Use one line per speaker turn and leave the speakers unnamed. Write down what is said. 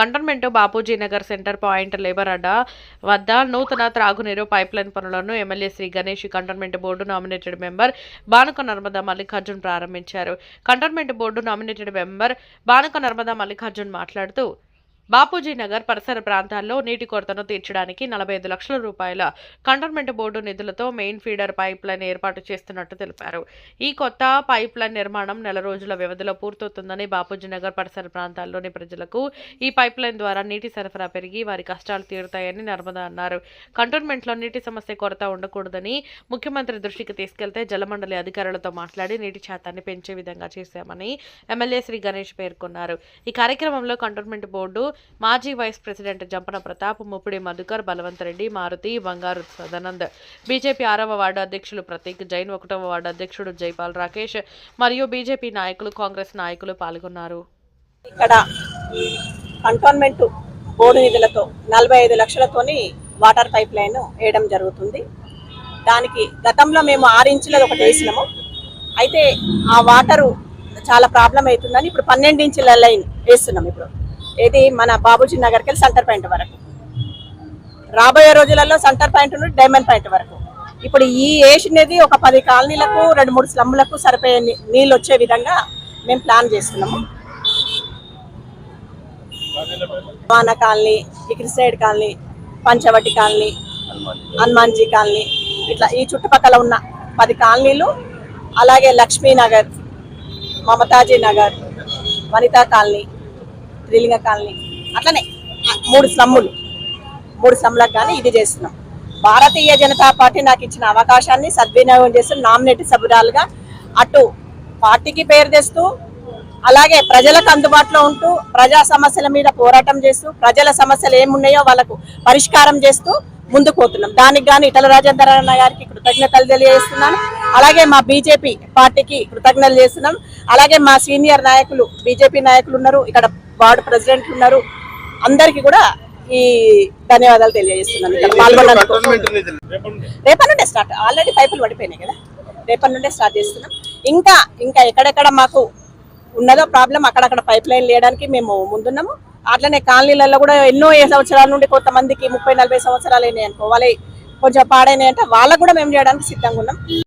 Cantonment Bapuji Nagar centre point labour అడ్డా వద్ద నూతన త్రాగునీరు పైప్లైన్ పనులను MLA Shri Ganesh cantonment board nominated member Banuka Narmada Mallikarjun ప్రారంభించారు. Cantonment board nominated member Banuka Narmada Mallikarjun మాట్లాడుతూ బాపూజీ నగర్ పరిసర ప్రాంతాల్లో నీటి కొరతను తీర్చడానికి నలభై ఐదు లక్షల రూపాయల కంటోన్మెంట్ బోర్డు నిధులతో మెయిన్ ఫీడర్ పైప్ లైన్ ఏర్పాటు చేస్తున్నట్టు తెలిపారు. ఈ కొత్త పైప్ లైన్ నిర్మాణం నెల రోజుల వ్యవధిలో పూర్తవుతుందని బాపూజీ నగర్ పరిసర ప్రాంతాల్లోని ప్రజలకు ఈ పైప్ లైన్ ద్వారా నీటి సరఫరా పెరిగి వారి కష్టాలు తీరుతాయని నర్మదా అన్నారు. కంటోన్మెంట్లో నీటి సమస్య కొరత ఉండకూడదని ముఖ్యమంత్రి దృష్టికి తీసుకెళ్తే జలమండలి అధికారులతో మాట్లాడి నీటి శాతాన్ని పెంచే విధంగా చేశామని ఎమ్మెల్యే శ్రీ గణేష్ పేర్కొన్నారు. ఈ కార్యక్రమంలో కంటోన్మెంట్ బోర్డు మాజీ vice president Jampana Pratap Muppidi Madhukar Balwant Reddy Maruti Bangaru Sadanand. BJP ఆరవ వార్డు అధ్యక్షులు ప్రతీక్ జైన్ ఒకటవ వార్డు అధ్యక్షుడు జైపాల్ రాకేష్ మరియు బీజేపీ నాయకులు కాంగ్రెస్ నాయకులు పాల్గొన్నారు.
ఇక్కడ కంటోన్మెంట్ బోర్డు నిధులతో నలభై ఐదు లక్షలతోని వాటర్ పైప్ లైన్ వేయడం జరుగుతుంది. దానికి గతంలో మేము ఆరు ఇంచులది ఒకటి వేసినాము. అయితే ఆ వాటరు చాలా ప్రాబ్లం అవుతుందని ఇప్పుడు పన్నెండు ఇంచుల లైన్ వేస్తున్నాం ఇప్పుడు. ఇది మన బాబూజీ నగర్కి వెళ్ళి సెంటర్ పాయింట్ వరకు. రాబోయే రోజులలో సెంటర్ పాయింట్ నుండి డైమండ్ పాయింట్ వరకు. ఇప్పుడు ఈ ఏషినేది ఒక పది కాలనీలకు రెండు మూడు స్లమ్లకు సరిపోయే నీళ్ళు వచ్చే విధంగా మేము ప్లాన్ చేస్తున్నాము. వాన colony ఇకరి side colony Panchavati colony Hanumanji colony ఇట్లా ఈ చుట్టుపక్కల ఉన్న పది కాలనీలు అలాగే లక్ష్మీనగర్ మమతాజీ నగర్ వనితా కాలనీ త్రిలింగ కాలనీ. అట్లనే మూడు స్లమ్ములు. మూడు స్లమ్లకు కానీ ఇది చేస్తున్నాం. భారతీయ జనతా పార్టీ నాకు ఇచ్చిన అవకాశాన్ని సద్వినియోగం చేస్తూ నామినేట్ సభ్యురాలుగా అటు పార్టీకి పేరు తెస్తూ అలాగే ప్రజలకు అందుబాటులో ఉంటూ ప్రజా సమస్యల మీద పోరాటం చేస్తూ ప్రజల సమస్యలు ఏమున్నాయో వాళ్ళకు పరిష్కారం చేస్తూ ముందుకు పోతున్నాం. దానికి కానీ ఇటల రాజేందర్ అన్న గారికి కృతజ్ఞతలు తెలియజేస్తున్నాను. అలాగే మా బీజేపీ పార్టీకి కృతజ్ఞతలు చేస్తున్నాం. అలాగే మా సీనియర్ నాయకులు బీజేపీ నాయకులు ఉన్నారు. ఇక్కడ వార్డు ప్రెసిడెంట్ ఉన్నారు. అందరికీ కూడా ఈ ధన్యవాదాలు తెలియజేస్తున్నాను. పాల్గొన్నందుకు రేపటి నుండే స్టార్ట్. ఆల్రెడీ పైపులు పడిపోయినాయి కదా. రేపటి నుండే స్టార్ట్ చేస్తున్నాం. ఇంకా ఇంకా ఎక్కడెక్కడ మాకు ఉన్నదో ప్రాబ్లం అక్కడక్కడ పైప్ లైన్ లేయడానికి మేము ముందున్నాము. అట్లనే కాలనీలలో కూడా ఎన్నో ఏ సంవత్సరాల నుండి కొంతమందికి ముప్పై నలభై సంవత్సరాలు అయినాయి అనుకో వాళ్ళవి కొంచెం పాడైనాయి అంటే వాళ్ళకు కూడా మేము చేయడానికి సిద్ధంగా ఉన్నాం.